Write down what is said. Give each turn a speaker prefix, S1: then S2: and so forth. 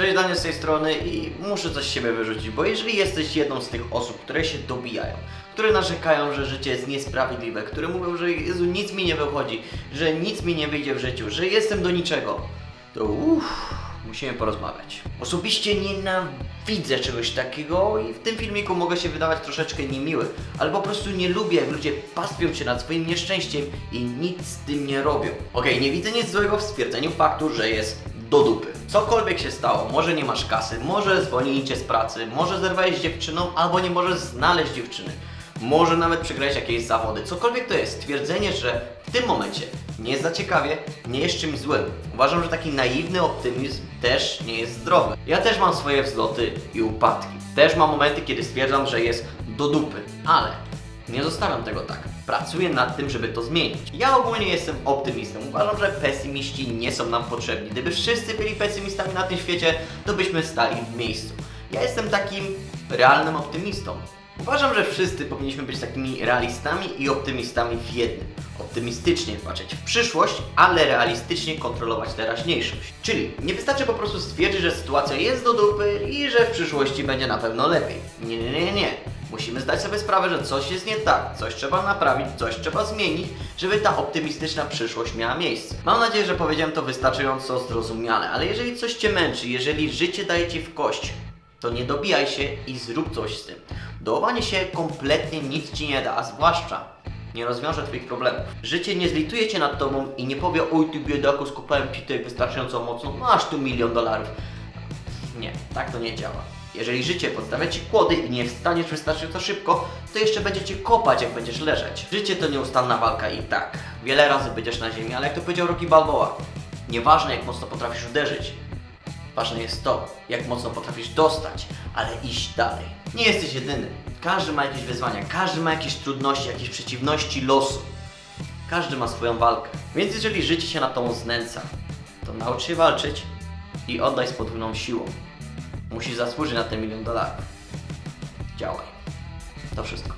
S1: Cześć Daniel z tej strony i muszę coś z siebie wyrzucić, bo jeżeli jesteś jedną z tych osób, które się dobijają, które narzekają, że życie jest niesprawiedliwe, które mówią, że Jezu, nic mi nie wychodzi, że nic mi nie wyjdzie w życiu, że jestem do niczego, to uff, musimy porozmawiać. Osobiście nienawidzę czegoś takiego i w tym filmiku mogę się wydawać troszeczkę niemiły, ale po prostu nie lubię, jak ludzie pastwią się nad swoim nieszczęściem i nic z tym nie robią. Okej, nie widzę nic złego w stwierdzeniu faktu, że jest do dupy. Cokolwiek się stało, może nie masz kasy, może zwolnili cię z pracy, może zerwałeś z dziewczyną, albo nie możesz znaleźć dziewczyny. Może nawet przegrałeś jakieś zawody. Cokolwiek to jest, stwierdzenie, że w tym momencie nie jest za ciekawie, nie jest czymś złym. Uważam, że taki naiwny optymizm też nie jest zdrowy. Ja też mam swoje wzloty i upadki. Też mam momenty, kiedy stwierdzam, że jest do dupy. Ale nie zostawiam tego tak. Pracuję nad tym, żeby to zmienić. Ja ogólnie jestem optymistą. Uważam, że pesymiści nie są nam potrzebni. Gdyby wszyscy byli pesymistami na tym świecie, to byśmy stali w miejscu. Ja jestem takim realnym optymistą. Uważam, że wszyscy powinniśmy być takimi realistami i optymistami w jednym. Optymistycznie patrzeć w przyszłość, ale realistycznie kontrolować teraźniejszość. Czyli nie wystarczy po prostu stwierdzić, że sytuacja jest do dupy i że w przyszłości będzie na pewno lepiej. Nie, nie, nie, nie. Musimy zdać sobie sprawę, że coś jest nie tak, coś trzeba naprawić, coś trzeba zmienić, żeby ta optymistyczna przyszłość miała miejsce. Mam nadzieję, że powiedziałem to wystarczająco zrozumiale, ale jeżeli coś Cię męczy, jeżeli życie daje Ci w kość, to nie dobijaj się i zrób coś z tym. Dołowanie się kompletnie nic Ci nie da, a zwłaszcza nie rozwiąże Twoich problemów. Życie nie zlituje Cię nad Tobą i nie powie, oj Ty biedaku, skopałem tutaj wystarczająco mocno, masz tu milion dolarów. Nie, tak to nie działa. Jeżeli życie podstawia Ci kłody i nie wstaniesz wystarczająco szybko, to jeszcze będzie Cię kopać, jak będziesz leżeć. Życie to nieustanna walka i tak, wiele razy będziesz na ziemi, ale jak to powiedział Rocky Balboa, nieważne jak mocno potrafisz uderzyć, ważne jest to, jak mocno potrafisz dostać, ale iść dalej. Nie jesteś jedyny. Każdy ma jakieś wyzwania, każdy ma jakieś trudności, jakieś przeciwności losu. Każdy ma swoją walkę. Więc jeżeli życie się na tą znęca, to naucz się walczyć i oddaj z podwójną siłą. Musisz zasłużyć na ten milion dolarów. Działaj. To wszystko.